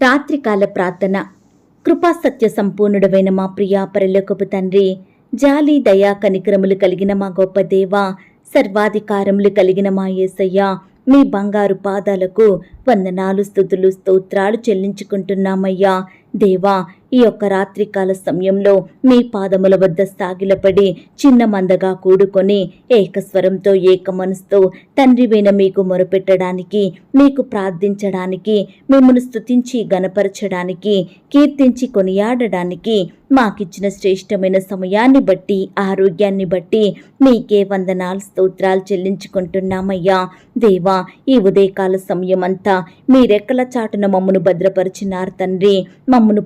రాత్రికాల ప్రార్థన. కృపాసత్య సంపూర్ణుడవైన సంపూర్ణుడమైన మా ప్రియా పరలోకపు తండ్రి జాలి దయా కనికరములు కలిగిన మా గొప్ప దేవ సర్వాధికారములు కలిగిన మా యేసయ్య మీ బంగారు పాదాలకు వందనాలు స్థుతులు స్తోత్రాలు చెల్లించుకుంటున్నామయ్యా. దేవా ఈ యొక్క రాత్రికాల సమయంలో మీ పాదముల వద్ద సాగిలపడి చిన్న మందగా కూడుకొని ఏకస్వరంతో ఏక మనసుతో తండ్రి మీకు మొరపెట్టడానికి మీకు ప్రార్థించడానికి మిమ్మల్ని స్తుతించి గనపరచడానికి కీర్తించి కొనియాడడానికి మాకిచ్చిన శ్రేష్టమైన సమయాన్ని బట్టి ఆరోగ్యాన్ని బట్టి మీకే వందనాలు స్తోత్రాలు చెల్లించుకుంటున్నామయ్యా. దేవా ఈ ఉదయకాల సమయం అంతా మీ రెక్కల చాటున మమ్మను భద్రపరిచినారు తండ్రి? మమ్మను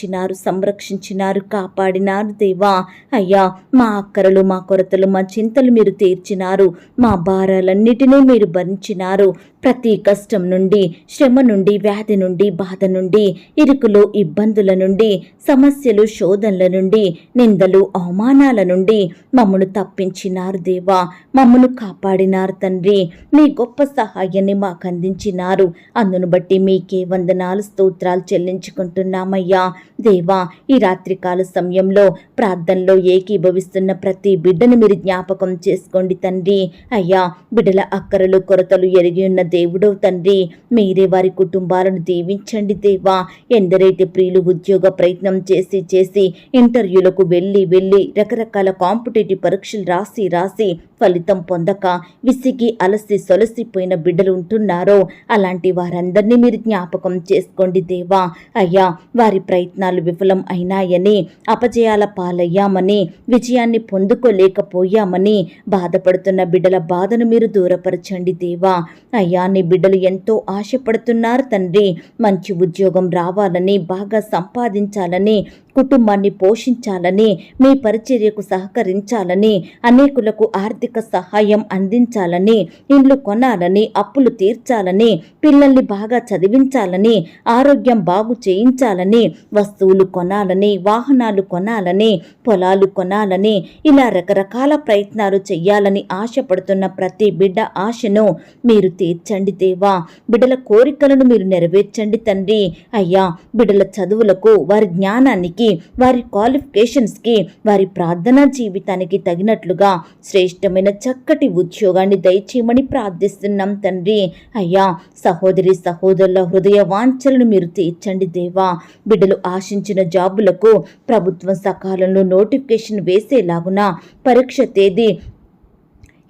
పోషించినారు సంరక్షించినారు కాపాడినారు దేవా. అయ్యా మా అక్కరలు మా కొరతలు మా చింతలు మీరు తీర్చినారు. మా భారాలన్నిటినీ మీరు భరించినారు. ప్రతి కష్టం నుండి శ్రమ నుండి వ్యాధి నుండి బాధ నుండి ఇరుకులు ఇబ్బందుల నుండి సమస్యలు శోధనల నుండి నిందలు అవమానాల నుండి మమ్మను తప్పించినారు దేవా. మమ్మను కాపాడినారు తండ్రి. మీ గొప్ప సహాయాన్ని మాకు అందించినారు. అందును బట్టి మీకే వందనాలు స్తోత్రాలు చెల్లించుకుంటున్నామయ్యా. దేవా ఈ రాత్రికాల సమయంలో ప్రార్థనలో ఏకీభవిస్తున్న ప్రతి బిడ్డను మీరు జ్ఞాపకం చేసుకోండి తండ్రి. అయ్యా బిడ్డల అక్కరలు కొరతలు ఎరిగి ఉన్న దేవుడవు తండ్రి. మీరే వారి కుటుంబాలను దీవించండి దేవా. ఎందరైతే ప్రియులు ఉద్యోగ ప్రయత్నం చేసి చేసి ఇంటర్వ్యూలకు వెళ్ళి వెళ్ళి రకరకాల కాంపిటేటివ్ పరీక్షలు రాసి రాసి ఫలితం పొందక విసిగి అలసి సొలసిపోయిన బిడ్డలు ఉంటున్నారో అలాంటి వారందరినీ మీరు జ్ఞాపకం చేసుకోండి దేవా. అయ్యా వారి ప్రయత్నాలు విఫలం అయినాయని అపజయాల పాలయ్యామని విజయాన్ని పొందుకోలేకపోయామని బాధపడుతున్న బిడ్డల బాధను మీరు దూరపరచండి దేవా. అయ్యా నీ బిడ్డలు ఎంతో ఆశపడుతున్నారు తండ్రి. మంచి ఉద్యోగం రావాలని బాగా సంపాదించాలని కుటుంబాన్ని పోషించాలని మీ పరిచర్యకు సహకరించాలని అనేకులకు ఆర్థిక సహాయం అందించాలని ఇండ్లు కొనాలని అప్పులు తీర్చాలని పిల్లల్ని బాగా చదివించాలని ఆరోగ్యం బాగు చేయించాలని వస్తువులు కొనాలని వాహనాలు కొనాలని పొలాలు కొనాలని ఇలా రకరకాల ప్రయత్నాలు చెయ్యాలని ఆశపడుతున్న ప్రతి బిడ్డ ఆశను మీరు తీర్చండి దేవా. బిడ్డల కోరికలను మీరు నెరవేర్చండి తండ్రి. అయ్యా బిడ్డల చదువులకు వారి జ్ఞానానికి వారి క్వాలిఫికేషన్స్కి వారి ప్రార్థనా జీవితానికి తగినట్లుగా శ్రేష్టమైన చక్కటి ఉద్యోగాన్ని దయచేయమని ప్రార్థిస్తున్నాం తండ్రి. అయ్యా సహోదరి సహోదరుల హృదయ వాంఛలను మీరు తీర్చండి దేవా. బిడ్డలు ఆశించిన జాబులకు ప్రభుత్వం సకాలంలో నోటిఫికేషన్ వేసేలాగున పరీక్ష తేదీ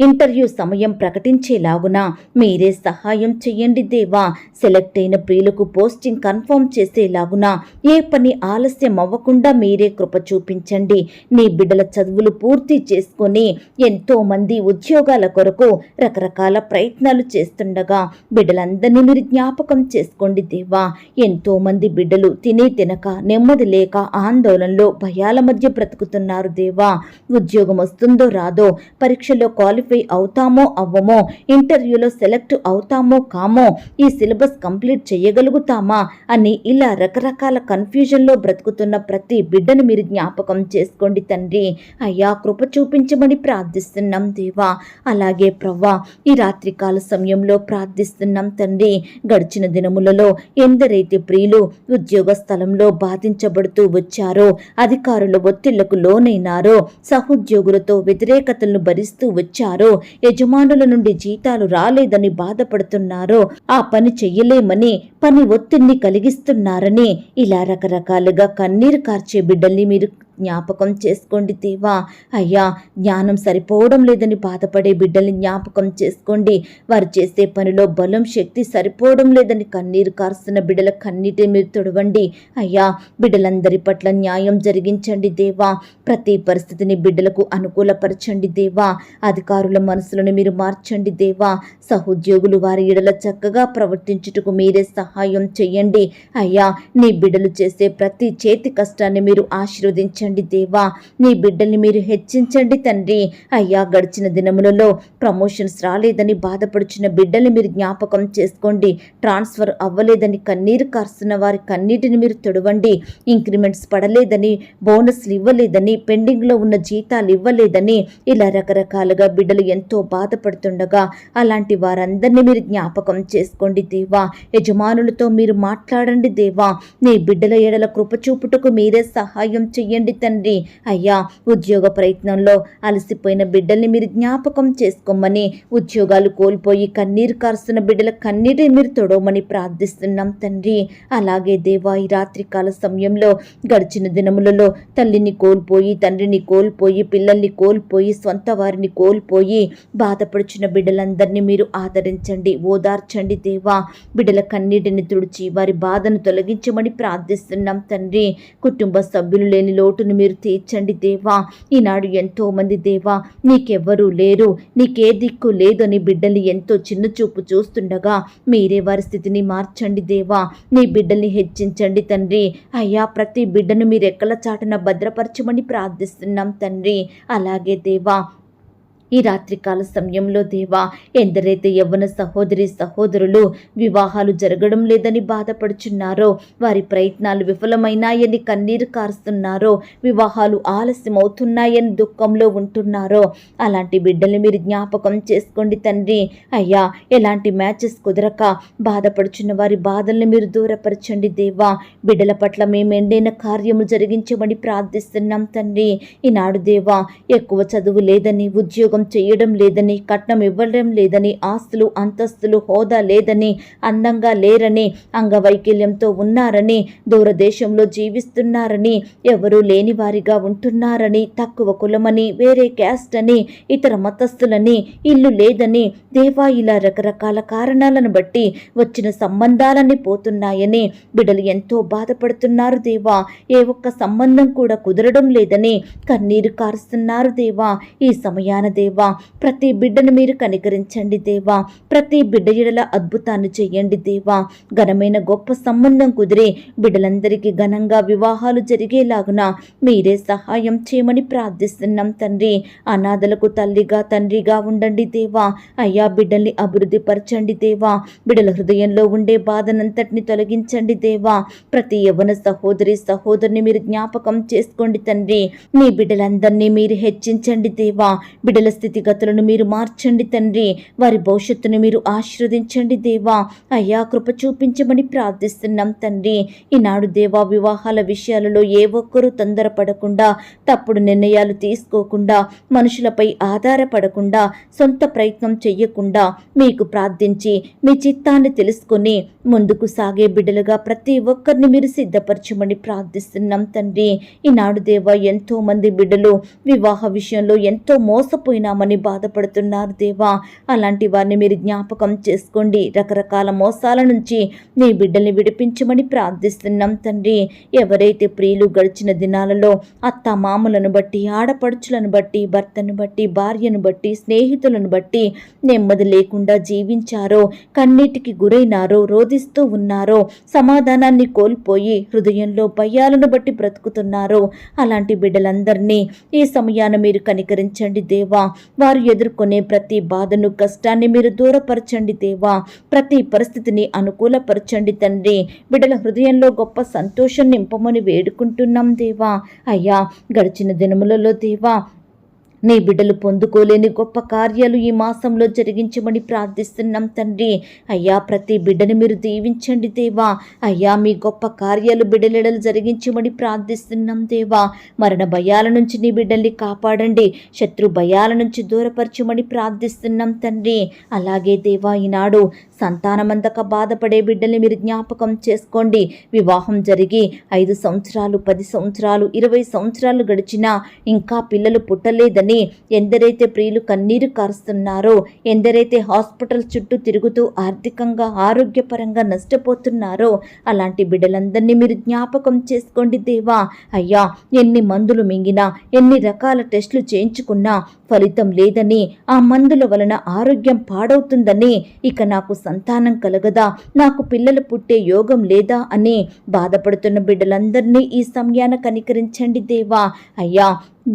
ఇంటర్వ్యూ సమయం ప్రకటించేలాగున మీరే సహాయం చెయ్యండి దేవా. సెలెక్ట్ అయిన ప్రియులకు పోస్టింగ్ కన్ఫర్మ్ చేసేలాగున ఏ పని ఆలస్యం అవ్వకుండా మీరే కృప చూపించండి. నీ బిడ్డల చదువులు పూర్తి చేసుకొని ఎంతో మంది ఉద్యోగాల కొరకు రకరకాల ప్రయత్నాలు చేస్తుండగా బిడ్డలందరినీ మీరు జ్ఞాపకం చేసుకోండి దేవా. ఎంతో మంది బిడ్డలు తిని తినక నెమ్మది లేక ఆందోళనలో భయాల మధ్య బ్రతుకుతున్నారు దేవా. ఉద్యోగం వస్తుందో రాదో పరీక్షలో క్వాలిఫై అవుతామో అవ్వమో ఇంటర్వ్యూలో సెలెక్ట్ అవుతామో కామో ఈ సిలబస్ కంప్లీట్ చేయగలుగుతామా అని ఇలా రకరకాల కన్ఫ్యూజన్లో బ్రతుకుతున్న ప్రతి బిడ్డను మీరు జ్ఞాపకం చేసుకోండి తండ్రి. అయ్యా కృప చూపించమని ప్రార్థిస్తున్నాం దేవా. అలాగే ప్రవ్వా ఈ రాత్రికాల సమయంలో ప్రార్థిస్తున్నాం తండ్రి. గడిచిన దినములలో ఎందరైతే ప్రియులు ఉద్యోగ స్థలంలో బాధించబడుతూ వచ్చారో అధికారుల ఒత్తిళ్ళకు లోనైనారో సహోద్యోగులతో వ్యతిరేకతలను భరిస్తూ వచ్చారు యజమానుల నుండి జీతాలు రాలేదని బాధపడుతున్నారో ఆ పని చెయ్యలేమని పని ఒత్తిడిని కలిగిస్తున్నారని ఇలా రకరకాలుగా కన్నీరు కార్చే బిడ్డల్ని మీరు జ్ఞాపకం చేసుకోండి దేవా. అయ్యా జ్ఞానం సరిపోవడం లేదని బాధపడే బిడ్డల్ని జ్ఞాపకం చేసుకోండి. వారు చేసే పనిలో బలం శక్తి సరిపోవడం లేదని కన్నీరు కారుస్తున్న బిడ్డల కన్నీటి మీరు తొడవండి. అయ్యా బిడ్డలందరి పట్ల న్యాయం జరిగించండి దేవా. ప్రతి పరిస్థితిని బిడ్డలకు అనుకూలపరచండి దేవా. అధికారుల మనసులను మీరు మార్చండి దేవా. సహోద్యోగులు వారి ఎడల చక్కగా ప్రవర్తించుటకు మీరే సహాయం చేయండి. అయ్యా నీ బిడ్డలు చేసే ప్రతి చేతి కష్టాన్ని మీరు ఆశీర్వదించండి. దూరపరచండి దేవా. నీ బిడ్డల్ని మీరు హెచ్చించండి తండ్రి. అయ్యా గడిచిన దినములలో ప్రమోషన్స్ రాలేదని బాధపడుచున్న బిడ్డల్ని మీరు జ్ఞాపకం చేసుకోండి. ట్రాన్స్ఫర్ అవ్వలేదని కన్నీరు కారుస్తున్న వారి కన్నీటిని మీరు తొడవండి. ఇంక్రిమెంట్స్ పడలేదని బోనస్లు ఇవ్వలేదని పెండింగ్లో ఉన్న జీతాలు ఇవ్వలేదని ఇలా రకరకాలుగా బిడ్డలు ఎంతో బాధపడుతుండగా అలాంటి వారందరినీ మీరు జ్ఞాపకం చేసుకోండి దేవా. యజమానులతో మీరు మాట్లాడండి దేవా. నీ బిడ్డల ఎడల కృపచూపుటకు మీరే సహాయం చెయ్యండి తండ్రి. అయ్యా ఉద్యోగ ప్రయత్నంలో అలసిపోయిన బిడ్డల్ని మీరు జ్ఞాపకం చేసుకోమని ఉద్యోగాలు కోల్పోయి కన్నీరు కారుస్తున్న బిడ్డల కన్నీటిని మీరు తొడవమని ప్రార్థిస్తున్నాం తండ్రి. అలాగే దేవా ఈ రాత్రికాల సమయంలో గడిచిన దినములలో తల్లిని కోల్పోయి తండ్రిని కోల్పోయి పిల్లల్ని కోల్పోయి సొంత వారిని కోల్పోయి బాధపడుచున్న బిడ్డలందరినీ మీరు ఆదరించండి ఓదార్చండి దేవా. బిడ్డల కన్నీటిని తుడిచి వారి బాధను తొలగించమని ప్రార్థిస్తున్నాం తండ్రి. కుటుంబ సభ్యులు లేని లోటు లోటును మీరు తీర్చండి దేవా. ఈనాడు ఎంతో మంది దేవా నీకెవ్వరూ లేరు. నీకే దిక్కు లేదని బిడ్డల్ని ఎంతో చిన్న చూపు చూస్తుండగా మీరే వారి స్థితిని మార్చండి దేవా. నీ బిడ్డల్ని హెచ్చించండి తండ్రి. అయ్యా ప్రతి బిడ్డను మీరు ఎక్కల చాటున భద్రపరచమని ప్రార్థిస్తున్నాం తండ్రి. అలాగే దేవా ఈ రాత్రికాల సమయంలో దేవా ఎందరైతే యవ్వన సహోదరి సహోదరులు వివాహాలు జరగడం లేదని బాధపడుచున్నారో వారి ప్రయత్నాలు విఫలమైనాయని కన్నీరు కారుస్తున్నారో వివాహాలు ఆలస్యమవుతున్నాయని దుఃఖంలో ఉంటున్నారో అలాంటి బిడ్డల్ని మీరు జ్ఞాపకం చేసుకోండి తండ్రి. అయ్యా ఎలాంటి మ్యాచెస్ కుదరక బాధపడుచున్న వారి బాధల్ని మీరు దూరపరచండి దేవా. బిడ్డల పట్ల మేము ఎండైన కార్యము జరిగించమని ప్రార్థిస్తున్నాం తండ్రి. ఈనాడు దేవా ఎక్కువ చదువు లేదని ఉద్యోగం చేయడం లేదని కట్నం ఇవ్వడం లేదని ఆస్తులు అంతస్తులు హోదా లేదని అందంగా లేరని అంగవైకల్యంతో ఉన్నారని దూరదేశంలో జీవిస్తున్నారని ఎవరూ లేనివారిగా ఉంటున్నారని తక్కువ కులమని వేరే క్యాస్ట్ అని ఇతర మతస్థులని ఇల్లు లేదని దేవా ఇలా రకరకాల కారణాలను బట్టి వచ్చిన సంబంధాలన్నీ పోతున్నాయని బిడలు ఎంతో బాధపడుతున్నారు దేవా. ఏ ఒక్క సంబంధం కూడా కుదరడం లేదని కన్నీరు కారుస్తున్నారు దేవా. ఈ సమయాన దేవా ప్రతి బిడ్డను మీరు కనికరించండి దేవా. ప్రతి బిడ్డ ఎడల అద్భుతాన్ని చేయండి దేవా. ఘనమైన గొప్ప సంబంధం కుదిరి బిడ్డలందరికీ ఘనంగా వివాహాలు జరిగేలాగున మీరే సహాయం చేయమని ప్రార్థిస్తున్నాం తండ్రి. అనాథలకు తల్లిగా తండ్రిగా ఉండండి దేవా. అయ్యా బిడ్డల్ని అభివృద్ధి పరచండి దేవా. బిడ్డల హృదయంలో ఉండే బాధనంతటిని తొలగించండి దేవా. ప్రతి యవన సహోదరి సహోదరుని మీరు జ్ఞాపకం చేసుకోండి తండ్రి. మీ బిడ్డలందరినీ మీరు హెచ్చించండి దేవా. బిడ్డల స్థితిగతులను మీరు మార్చండి తండ్రి. వారి భవిష్యత్తును మీరు ఆశీర్వదించండి దేవా. అయ్యా కృప చూపించమని ప్రార్థిస్తున్నాం తండ్రి. ఈనాడు దేవా వివాహాల విషయాలలో ఏ ఒక్కరూ తొందరపడకుండా తప్పుడు నిర్ణయాలు తీసుకోకుండా మనుషులపై ఆధారపడకుండా సొంత ప్రయత్నం చెయ్యకుండా మీకు ప్రార్థించి మీ చిత్తాన్ని తెలుసుకొని ముందుకు సాగే బిడ్డలుగా ప్రతి ఒక్కరిని మీరు సిద్ధపరచమని ప్రార్థిస్తున్నాం తండ్రి. ఈనాడు దేవా ఎంతో మంది బిడ్డలు వివాహ విషయంలో ఎంతో మోసపోయిన మోసపోయినామని బాధపడుతున్నారు దేవా. అలాంటి వారిని మీరు జ్ఞాపకం చేసుకోండి. రకరకాల మోసాల నుంచి నీ బిడ్డల్ని విడిపించమని ప్రార్థిస్తున్నాం తండ్రి. ఎవరైతే ప్రియులు గడిచిన దినాలలో అత్త మామలను బట్టి ఆడపడుచులను బట్టి భర్తను బట్టి భార్యను బట్టి స్నేహితులను బట్టి నెమ్మది లేకుండా జీవించారో కన్నీటికి గురైనారో రోధిస్తూ ఉన్నారో సమాధానాన్ని కోల్పోయి హృదయంలో భయాలను బట్టి బ్రతుకుతున్నారో అలాంటి బిడ్డలందరినీ ఈ సమయాన మీరు కనికరించండి దేవా. వారు ఎదుర్కొనే ప్రతి బాధను కష్టాన్ని మీరు దూరపరచండి దేవా. ప్రతి పరిస్థితిని అనుకూలపరచండి తండ్రి. బిడ్డల హృదయంలో గొప్ప సంతోషం నింపమని వేడుకుంటున్నాం దేవా. అయ్యా గడిచిన దినములలో దేవా నీ బిడ్డలు పొందుకోలేని గొప్ప కార్యాలు ఈ మాసంలో జరిగించమని ప్రార్థిస్తున్నాం తండ్రి. అయ్యా ప్రతి బిడ్డని మీరు దీవించండి దేవా. అయ్యా మీ గొప్ప కార్యాలు బిడ్డలెడలు జరిగించమని ప్రార్థిస్తున్నాం దేవా. మరణ భయాల నుంచి నీ బిడ్డల్ని కాపాడండి. శత్రు భయాల నుంచి దూరపరచమని ప్రార్థిస్తున్నాం తండ్రి. అలాగే దేవా ఈనాడు సంతానమందక బాధపడే బిడ్డల్ని మీరు జ్ఞాపకం చేసుకోండి. వివాహం జరిగి ఐదు సంవత్సరాలు పది సంవత్సరాలు ఇరవై సంవత్సరాలు గడిచినా ఇంకా పిల్లలు పుట్టలేదని ఎందరైతే ప్రియులు కన్నీరు కారుస్తున్నారో ఎందరైతే హాస్పిటల్ చుట్టూ తిరుగుతూ ఆర్థికంగా ఆరోగ్యపరంగా నష్టపోతున్నారో అలాంటి బిడ్డలందరినీ మీరు జ్ఞాపకం చేసుకోండి దేవా. అయ్యా ఎన్ని మందులు మింగినా ఎన్ని రకాల టెస్టులు చేయించుకున్నా ఫలితం లేదని ఆ మందుల వలన ఆరోగ్యం పాడవుతుందని ఇక నాకు సంతానం కలగదా నాకు పిల్లలు పుట్టే యోగం లేదా అని బాధపడుతున్న బిడ్డలందరినీ ఈ సమయాన కనికరించండి దేవా. అయ్యా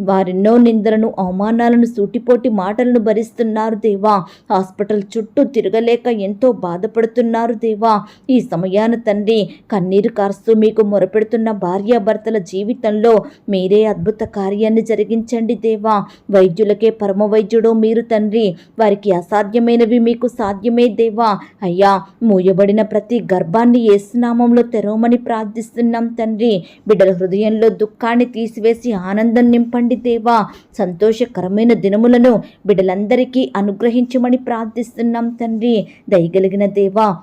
వారెన్నో నిందలను అవమానాలను సూటిపోటి మాటలను భరిస్తున్నారు దేవా. హాస్పిటల్ చుట్టూ తిరగలేక ఎంతో బాధపడుతున్నారు దేవా. ఈ సమయాన తండ్రి కన్నీరు కారుస్తూ మీకు మొరపెడుతున్న భార్యాభర్తల జీవితంలో మీరే అద్భుత కార్యాన్ని జరిగించండి దేవా. వైద్యులకి పరమ పరమవైద్యుడు మీరు తండ్రి. వారికి అసాధ్యమైనవి మీకు సాధ్యమే దేవా. అయ్యా మూయబడిన ప్రతి గర్భాన్ని ఏసునామంలో తెరవమని ప్రార్థిస్తున్నాం తండ్రి. బిడ్డల హృదయంలో దుఃఖాన్ని తీసివేసి ఆనందం నింపండి దేవా. సంతోషకరమైన దినములను బిడ్డలందరికీ అనుగ్రహించమని ప్రార్థిస్తున్నాం తండ్రి. దయగలిగిన దేవా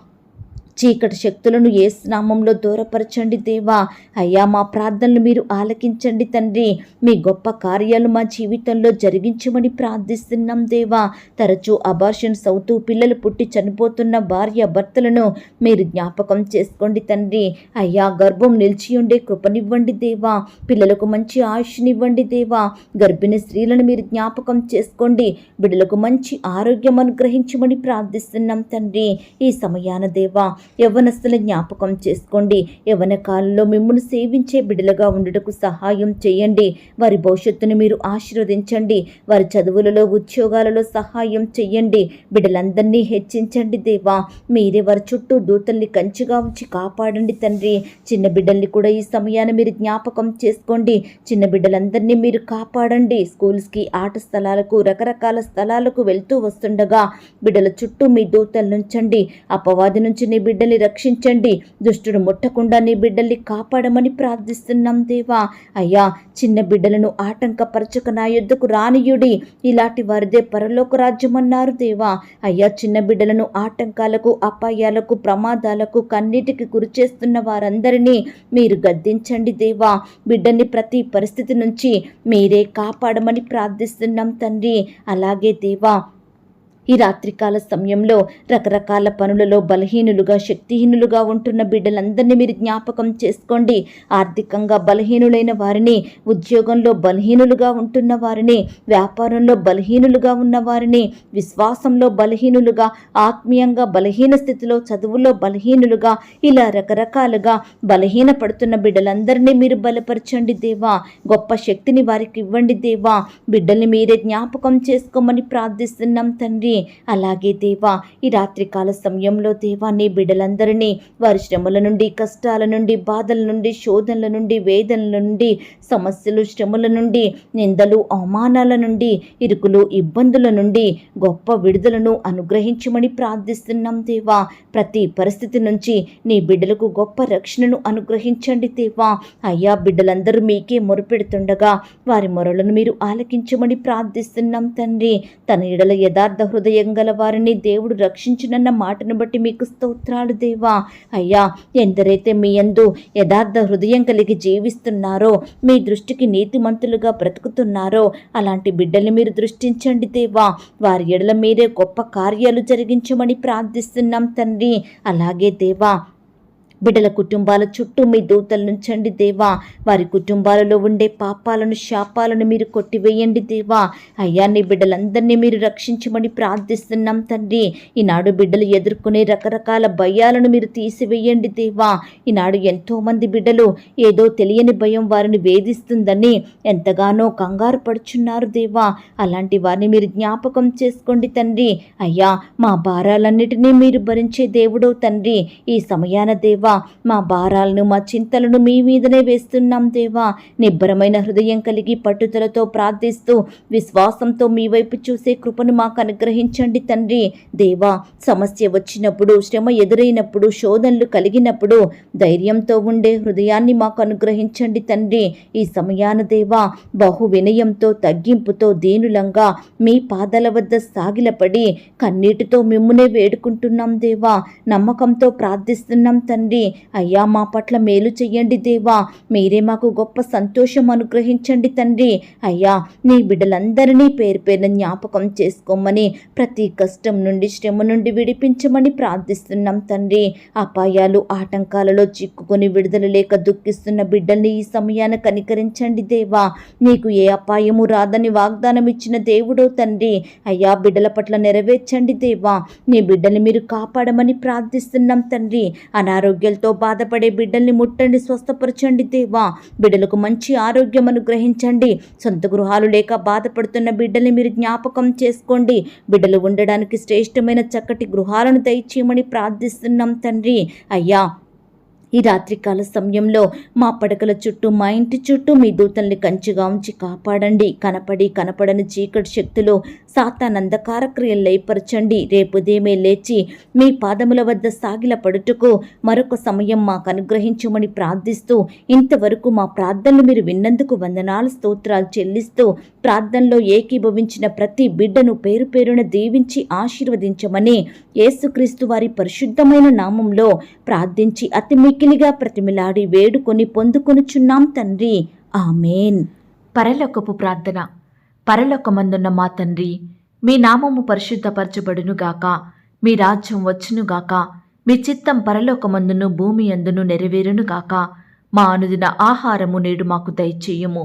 చీకటి శక్తులను ఏ స్నామంలో దూరపరచండి దేవా. అయ్యా మా ప్రార్థనలు మీరు ఆలకించండి తండ్రి. మీ గొప్ప కార్యాలు మా జీవితంలో జరిగించమని ప్రార్థిస్తున్నాం దేవా. తరచూ అబార్షన్స్ అవుతూ పిల్లలు పుట్టి చనిపోతున్న భార్య భర్తలను మీరు జ్ఞాపకం చేసుకోండి తండ్రి. అయ్యా గర్భం నిలిచి ఉండే కృపనివ్వండి దేవా. పిల్లలకు మంచి ఆయుష్నివ్వండి దేవా. గర్భిణీ స్త్రీలను మీరు జ్ఞాపకం చేసుకోండి. బిడ్డలకు మంచి ఆరోగ్యం అనుగ్రహించమని ప్రార్థిస్తున్నాం తండ్రి. ఈ సమయాన దేవా యవ్వనస్తుల జ్ఞాపకం చేసుకోండి. యవ్వన కాలంలో మిమ్మల్ని సేవించే బిడలుగా ఉండుటకు సహాయం చేయండి. వారి భవిష్యత్తును మీరు ఆశీర్వదించండి. వారి చదువులలో ఉద్యోగాలలో సహాయం చేయండి. బిడ్డలందరినీ హెచ్చించండి దేవా. మీరే వారి చుట్టూ దూతల్ని కంచిగా ఉంచి కాపాడండి తండ్రి. చిన్న బిడ్డల్ని కూడా ఈ సమయాన్ని మీరు జ్ఞాపకం చేసుకోండి. చిన్న బిడ్డలందరినీ మీరు కాపాడండి. స్కూల్స్కి ఆట స్థలాలకు రకరకాల స్థలాలకు వెళ్తూ వస్తుండగా బిడ్డల చుట్టూ మీ దూతలు నుంచండి అపవాది నుంచి నీ బిడ్డల్ని రక్షించండి. దుష్టుడు ముట్టకుండా నీ బిడ్డల్ని కాపాడమని ప్రార్థిస్తున్నాం దేవా. అయ్యా చిన్న బిడ్డలను ఆటంకపరచక నా యుద్ధకు రానియుడి. ఇలాంటి వారిదే పరలోక రాజ్యం అన్నారు దేవా. అయ్యా చిన్న బిడ్డలను ఆటంకాలకు అపాయాలకు ప్రమాదాలకు కన్నీటికి గురి చేస్తున్న వారందరినీ మీరు గద్దించండి దేవా. బిడ్డని ప్రతి పరిస్థితి నుంచి మీరే కాపాడమని ప్రార్థిస్తున్నాం తండ్రి. అలాగే దేవా ఈ రాత్రికాల సమయంలో రకరకాల పనులలో బలహీనులుగా శక్తిహీనులుగా ఉంటున్న బిడ్డలందరినీ మీరు జ్ఞాపకం చేసుకోండి. ఆర్థికంగా బలహీనులైన వారిని ఉద్యోగంలో బలహీనులుగా ఉంటున్న వారిని వ్యాపారంలో బలహీనులుగా ఉన్న వారిని విశ్వాసంలో బలహీనులుగా ఆత్మీయంగా బలహీన స్థితిలో చదువులో బలహీనులుగా ఇలా రకరకాలుగా బలహీన పడుతున్న బిడ్డలందరినీ మీరు బలపరచండి దేవా. గొప్ప శక్తిని వారికి ఇవ్వండి దేవా. బిడ్డల్ని మీరే జ్ఞాపకం చేసుకోమని ప్రార్థిస్తున్నాం తండ్రి. అలాగే దేవా ఈ రాత్రికాల సమయంలో దేవా నీ బిడ్డలందరినీ వారి శ్రమల నుండి కష్టాల నుండి బాధల నుండి శోధనల నుండి వేదనల నుండి సమస్యలు శ్రమల నుండి నిందలు అవమానాల నుండి ఇరుకులు ఇబ్బందుల నుండి గొప్ప విడుదలను అనుగ్రహించమని ప్రార్థిస్తున్నాం దేవా. ప్రతి పరిస్థితి నుంచి నీ బిడ్డలకు గొప్ప రక్షణను అనుగ్రహించండి దేవా. అయ్యా బిడ్డలందరూ మీకే మొరుపెడుతుండగా వారి మొరలను మీరు ఆలకించమని ప్రార్థిస్తున్నాం తండ్రి. తన ఎడల యథార్థ హృదయం గల వారిని దేవుడు రక్షించునన్న మాటను బట్టి మీకు స్తోత్రాలు దేవా. అయ్యా ఎందరైతే మీ యందు యథార్థ హృదయం కలిగి జీవిస్తున్నారో మీ దృష్టికి నీతిమంతులుగా బ్రతుకుతున్నారో అలాంటి బిడ్డల్ని మీరు దృష్టించండి దేవా. వారి ఎడల మీరే గొప్ప కార్యాలు జరిగించమని ప్రార్థిస్తున్నాం తండ్రి. అలాగే దేవా బిడ్డల కుటుంబాల చుట్టూ మీ దూతలు నుంచండి దేవా. వారి కుటుంబాలలో ఉండే పాపాలను శాపాలను మీరు కొట్టివేయండి దేవా. అయ్యా నీ బిడ్డలందరినీ మీరు రక్షించమని ప్రార్థిస్తున్నాం తండ్రి. ఈనాడు బిడ్డలు ఎదుర్కొనే రకరకాల భయాలను మీరు తీసివేయండి దేవా. ఈనాడు ఎంతోమంది బిడ్డలు ఏదో తెలియని భయం వారిని వేధిస్తుందని ఎంతగానో కంగారు పడుచున్నారు దేవా. అలాంటి వారిని మీరు జ్ఞాపకం చేసుకోండి తండ్రి. అయ్యా మా భారాలన్నిటినీ మీరు భరించే దేవుడో తండ్రి. ఈ సమయాన దేవా మా భారాలను మా చింతలను మీ మీదనే వేస్తున్నాం దేవా. నిబ్బరమైన హృదయం కలిగి పట్టుదలతో ప్రార్థిస్తూ విశ్వాసంతో మీ వైపు చూసే కృపను మాకు అనుగ్రహించండి తండ్రి. దేవా సమస్య వచ్చినప్పుడు శ్రమ ఎదురైనప్పుడు శోధనలు కలిగినప్పుడు ధైర్యంతో ఉండే హృదయాన్ని మాకు అనుగ్రహించండి తండ్రి. ఈ సమయాన దేవా బహు వినయంతో తగ్గింపుతో దీనులంగా మీ పాదాల వద్ద సాగిలపడి కన్నీటితో మిమ్మునే వేడుకుంటున్నాం దేవా. నమ్మకంతో ప్రార్థిస్తున్నాం తండ్రి. అయ్యా మా పట్ల మేలు చెయ్యండి దేవా. మీరే మాకు గొప్ప సంతోషం అనుగ్రహించండి తండ్రి. అయ్యా నీ బిడ్డలందరినీ పేరు పేరున జ్ఞాపకం చేసుకోమని ప్రతి కష్టం నుండి శ్రమ నుండి విడిపించమని ప్రార్థిస్తున్నాం తండ్రి. అపాయాలు ఆటంకాలలో చిక్కుకొని విడుదల లేక దుఃఖిస్తున్న బిడ్డల్ని ఈ సమయాన కనికరించండి దేవా. నీకు ఏ అపాయము రాదని వాగ్దానం ఇచ్చిన దేవుడో తండ్రి. అయ్యా బిడ్డల పట్ల నెరవేర్చండి దేవా. నీ బిడ్డని మీరు కాపాడమని ప్రార్థిస్తున్నాం తండ్రి. అనారోగ్య అనారోగ్యాలతో బాధపడే బిడ్డల్ని ముట్టండి స్వస్థపరచండి దేవా. బిడ్డలకు మంచి ఆరోగ్యం అనుగ్రహించండి. సొంత గృహాలు లేక బాధపడుతున్న బిడ్డల్ని మీరు జ్ఞాపకం చేసుకోండి. బిడ్డలు ఉండడానికి శ్రేష్టమైన చక్కటి గృహాలను దయచేయమని ప్రార్థిస్తున్నాం తండ్రి. అయ్యా ఈ రాత్రికాల సమయంలో మా పడకల చుట్టూ మా ఇంటి చుట్టూ మీ దూతల్ని కంచిగా ఉంచి కాపాడండి. కనపడి కనపడని చీకటి శక్తులు సాతానందకార క్రియలు లయపరచండి రేపు లేచి మీ పాదముల వద్ద సాగిల పడుటకు మరొక సమయం మాకు అనుగ్రహించమని ప్రార్థిస్తూ ఇంతవరకు మా ప్రార్థనలు మీరు విన్నందుకు వందనాలు స్తోత్రాలు చెల్లిస్తూ ప్రార్థనలో ఏకీభవించిన ప్రతి బిడ్డను పేరు పేరున దీవించి ఆశీర్వదించమని యేసుక్రీస్తు వారి పరిశుద్ధమైన నామంలో ప్రార్థించి అతి మిక్కిలిగా ప్రతిమిలాడి వేడుకొని పొందుకొనుచున్నాం తండ్రి. ఆమెన్. పరలోకపు ప్రార్థన. పరలోకమందున్న మా తండ్రి మీ నామము పరిశుద్ధపరచబడునుగాక మీ రాజ్యం వచ్చునుగాక మీ చిత్తం పరలోకమందును భూమి అందును నెరవేరునుగాక మా అనుదిన ఆహారము నేడు మాకు దయచేయము.